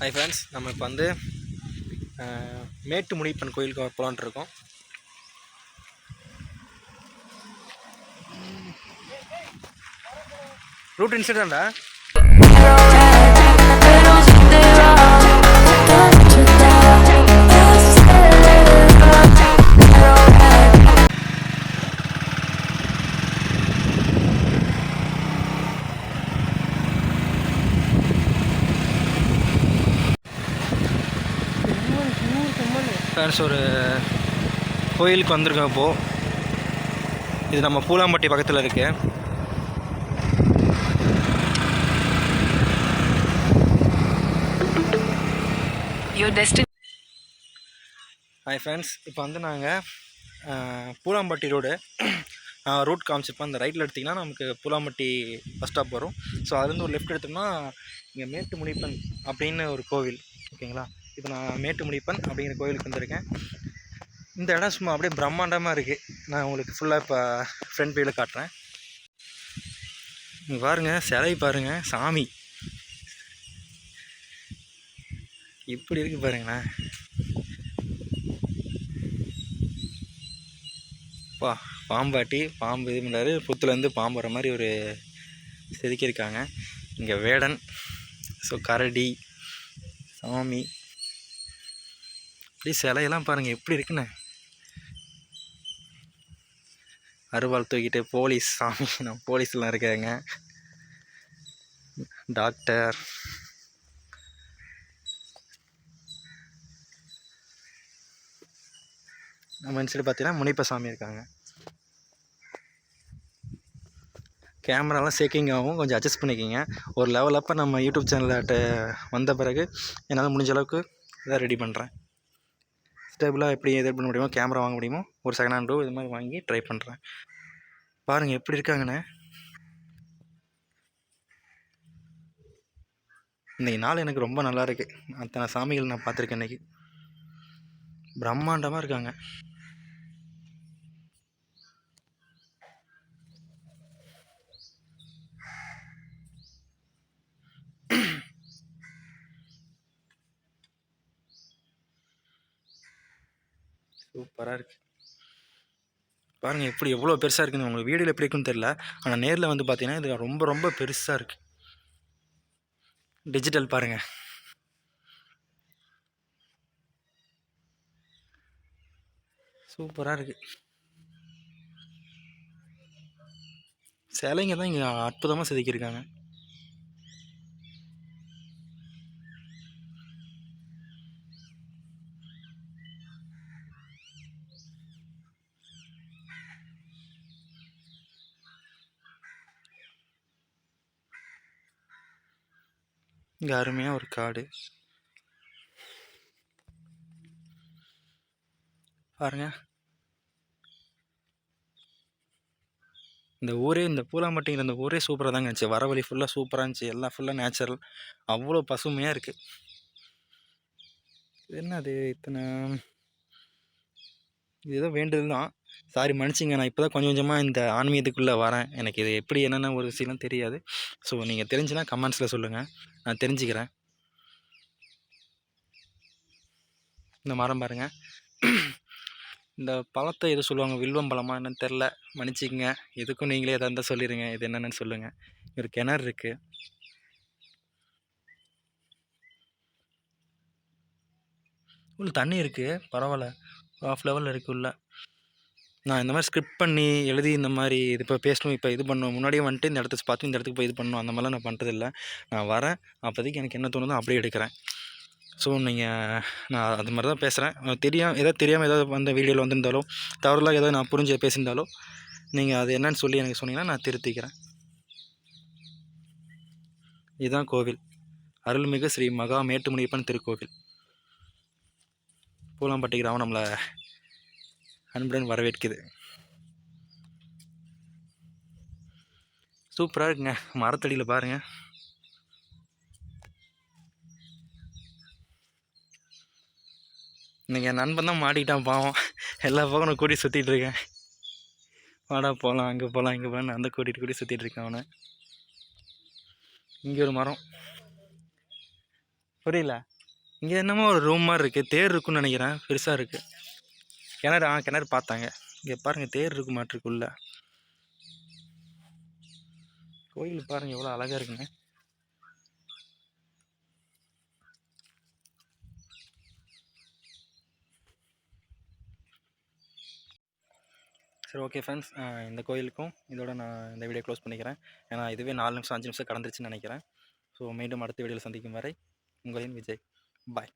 Hi friends நம்ம இப்போ வந்து மேட்டு முனிப்பன் கோயிலுக்கு போகலான்ட்டு இருக்கோம். ரூட் இன்சிடெண்டா ஃப்ரெண்ட்ஸ் ஒரு கோயிலுக்கு வந்திருக்கோம் இப்போது இது நம்ம பூலாம்பட்டி பக்கத்தில் இருக்கு. ஹாய் ஃப்ரெண்ட்ஸ் இப்போ வந்து நாங்கள் பூலாம்பட்டி ரோடு ரூட் காமிச்சிருப்போம். அந்த ரைட்டில் எடுத்திங்கன்னா நமக்கு பூலாம்பட்டி பஸ் ஸ்டாப் வரும். ஸோ அதுலேருந்து ஒரு லெஃப்ட் எடுத்தோம்னா இங்கே மேட்டு முனிப்பன் அப்படின்னு ஒரு கோவில் ஓகேங்களா? இப்போ நான் மேட்டுமுடிப்பன் அப்படிங்கிற கோவிலுக்கு வந்திருக்கேன். இந்த இடம் சும்மா அப்படியே பிரம்மாண்டமாக இருக்குது நான் உங்களுக்கு ஃபுல்லாக இப்போ ஃப்ரண்ட் வியூவில் காட்டுறேன். பாருங்கள் சிலை பாருங்கள் சாமி. இப்படி இருக்குது பாருங்களேன் பா பாம்பாட்டி பாம்பு இது பண்ணுறாரு புத்துலேருந்து பாம்பு வர மாதிரி ஒரு செதுக்கியிருக்காங்க. இங்கே வேடன் ஸோ கரடி சாமி இப்படி சிலையெல்லாம் பாருங்கள் எப்படி இருக்குன்னு. அருவாள் தூக்கிட்டு போலீஸ் சாமி நம்ம போலீஸ்லாம் இருக்காங்க. டாக்டர். நம்ம இந்த சைடு பார்த்தீங்கன்னா முனிப்ப சாமி இருக்காங்க. கேமராலாம் சேக்கிங் ஆகும் கொஞ்சம் அட்ஜஸ்ட் பண்ணிக்கிங்க. ஒரு லெவல் அப்போ நம்ம யூடியூப் சேனல்கிட்ட வந்த பிறகு என்னால் முடிஞ்ச அளவுக்கு இதை ரெடி பண்ணுறேன் ஸ்டேபிளாக எப்படி எது பண்ண முடியுமோ கேமரா வாங்க முடியுமோ ஒரு செகண்ட் ஹேண்டோ இது மாதிரி வாங்கி ட்ரை பண்ணுறேன் பாருங்கள் எப்படி இருக்காங்கண்ணே இன்றைக்கி நாள் எனக்கு ரொம்ப நல்லா இருக்குது அத்தனை சாமிகள் நான் பார்த்துருக்கேன் இன்றைக்கி பிரம்மாண்டமாக இருக்காங்க. சூப்பராக இருக்குது பாருங்க எப்படி எவ்வளோ பெருசாக இருக்குன்னு உங்களுக்கு வீடியோவில் எப்படி இருக்குன்னு தெரில ஆனால் நேரில் வந்து பார்த்தீங்கன்னா இது ரொம்ப ரொம்ப பெருசாக இருக்குது டிஜிட்டல் பாருங்கள் சூப்பராக இருக்குது சிலைங்க தான் இங்கே அற்புதமாக செதுக்கியிருக்காங்க. இங்கே அருமையாக ஒரு காடு. பாருங்க. இந்த ஊரே இந்த பூலாம்பட்டிங்கிற இந்த ஊரே சூப்பராக தாங்க இருந்துச்சு. வர வழி ஃபுல்லாக சூப்பராக இருந்துச்சு. எல்லாம் ஃபுல்லாக நேச்சுரல் அவ்வளோ பசுமையாக இருக்குது என்னது இத்தனை? இது ஏதோ வேண்டுதல் தான். சாரி மன்னிச்சிங்க. நான் இப்போ தான் கொஞ்சம் கொஞ்சமாக இந்த ஆன்மீகத்துக்குள்ளே வரேன். எனக்கு இது எப்படி என்னென்ன ஒரு விஷயம்லாம் தெரியாது. ஸோ நீங்கள் தெரிஞ்சுன்னா கமெண்ட்ஸில் சொல்லுங்கள் நான் தெரிஞ்சுக்கிறேன். இந்த மரம் பாருங்கள் இந்த பழத்தை எது சொல்லுவாங்க? வில்வம் பழமா? என்னன்னு தெரில மன்னிச்சிக்கங்க எதுக்கும் நீங்களே எதாக இருந்தால் சொல்லிடுங்க இது என்னென்னு சொல்லுங்கள் ஒரு கிணறு இருக்குது உள்ள தண்ணி இருக்குது பரவாயில்ல. ஆஃப் லெவலில் இருக்குது உள்ள. நான் இந்த மாதிரி ஸ்கிரிப்ட் பண்ணி எழுதி இந்த மாதிரி இது இப்போ பேசணும் இப்போ இது பண்ணணும் முன்னாடியே வந்துட்டு இந்த இடத்த பார்த்து இந்த இடத்துக்கு போய் இது பண்ணணும் அந்த மாதிரிலாம் நான் பண்ணுறதில்ல நான் வரேன். அப்போதைக்கு எனக்கு என்ன தோணுதோ அப்படியே எடுக்கிறேன். ஸோ நீங்கள் நான் அது மாதிரி தான் பேசுகிறேன் தெரியாம ஏதாவது தெரியாமல் ஏதாவது அந்த வீடியோவில் வந்திருந்தாலோ தவறுலாம் ஏதாவது நான் புரிஞ்சு பேசியிருந்தாலோ நீங்கள் அது என்னன்னு சொல்லி எனக்கு சொன்னீங்கன்னா நான் திருத்திக்கிறேன். இதுதான் கோவில். அருள்மிகு ஸ்ரீ மகா மேட்டுமுனியப்பன் திருக்கோவில். பூலாம்பட்டி கிராமம் நம்மளை அன்புடன் வரவேற்குது. சூப்பராக இருக்குங்க. மரத்தடியில் பாருங்கள் இன்றைக்கி என் நண்பன் தான் மாட்டிக்கிட்டான் பாவம். எல்லா பக்கம் நான் கூட்டி சுற்றிட்டு இருக்கேன். வாடா போகலாம் அங்கே போகலாம் இங்கே போகலாம் அந்த கூட்டிகிட்டு கூட்டி சுற்றிட்டு இருக்கேன் அவனை. இங்கே ஒரு மரம். புரியல? இங்கே என்னமோ ஒரு ரூம் மாதிரி இருக்குது தேர் இருக்குன்னு நினைக்கிறேன். பெருசாக இருக்குது கிணறு ஆ கிணறு பார்த்தாங்க. இங்கே பாருங்கள் தேர் இருக்கு மாட்டிருக்குள்ள கோயில் பாருங்கள் எவ்வளோ அழகாக இருக்குங்க. சரி ஓகே ஃப்ரெண்ட்ஸ் இந்த கோயிலுக்கும் இதோட நான் இந்த வீடியோ க்ளோஸ் பண்ணிக்கிறேன். ஏன்னா இதுவே நாலு நிமிஷம் அஞ்சு நிமிஷம் கடந்துருச்சுன்னு நினைக்கிறேன். ஸோ மீண்டும் அடுத்த வீடியோவில் சந்திக்கும் வரை உங்களின் விஜய். பாய்